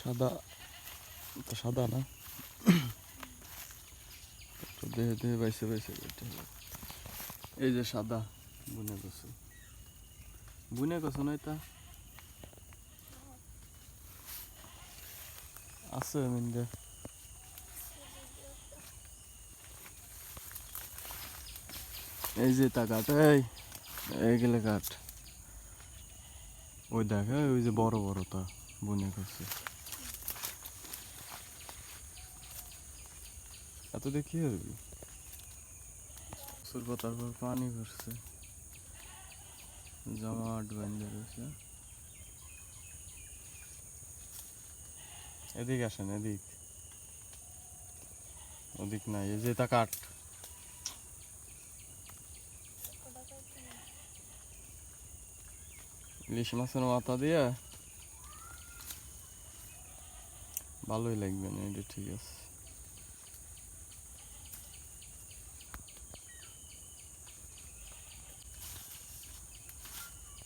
সাদা তো সাদা না? দেহে দেহে বাইসে বাইসে এই যে সাদা, বুনে কচু বুনে কচু নয় তা আছে, মিন্দে। এই যে তা কাঠ এই এইগুলো কাঠ ওই দেখ ওই যে বড় বড় তা, বুনে করছে এত দেখি হবি? কচুর পাতার পর পানি করছে জমাট বান্ধে রয়েছে। এদিক আসেন, এদিক। ওদিক নাই, এই যে তা কাঠ। ইলিশ মাছের মাথা দিয়ে ভালোই লাগবে না, এটা ঠিক আছে।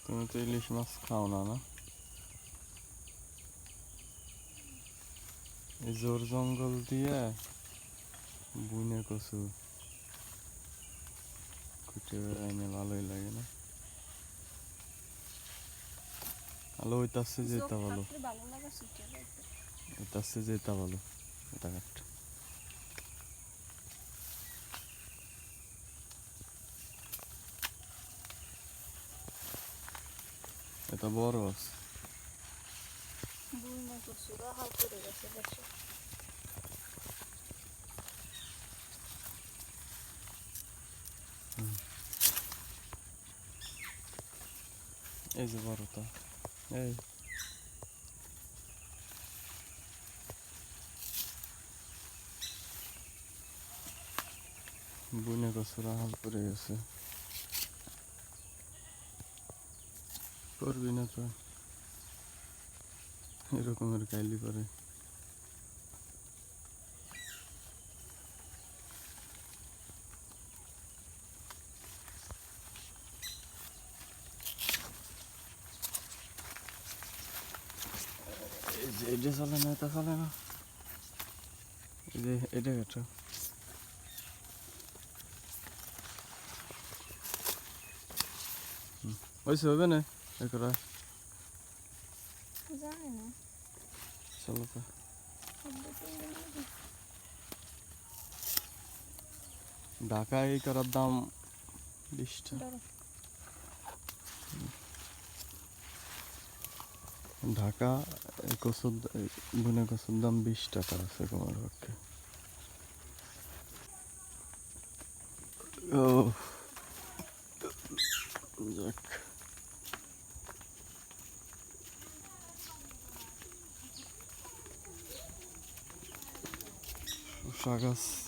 তুমি তো ইলিশ মাছ খাও না না এই জোর জঙ্গল দিয়ে বুনে কচু খুঁটে বেড়াইনে ভালোই লাগে না আলো ওইটাছে যেটা ভালো যাইতে ওইটাছে যেটা ভালো এটা কাট এটা বড় আছে এই যে বড়টা এই বুনে কচুরা হাল করে করবি না তো এরকমের কাইলি করে। এটা চলে না, এটা চলে না। এটা কেটো। ওইসে হবে না? এ করা জানি না। চলো তো। ঢাকায় এই করার দাম ঢাকা এই বুনে দাম বিশ টাকা আছে তোমার পক্ষে। ও যাক। শসা গাছ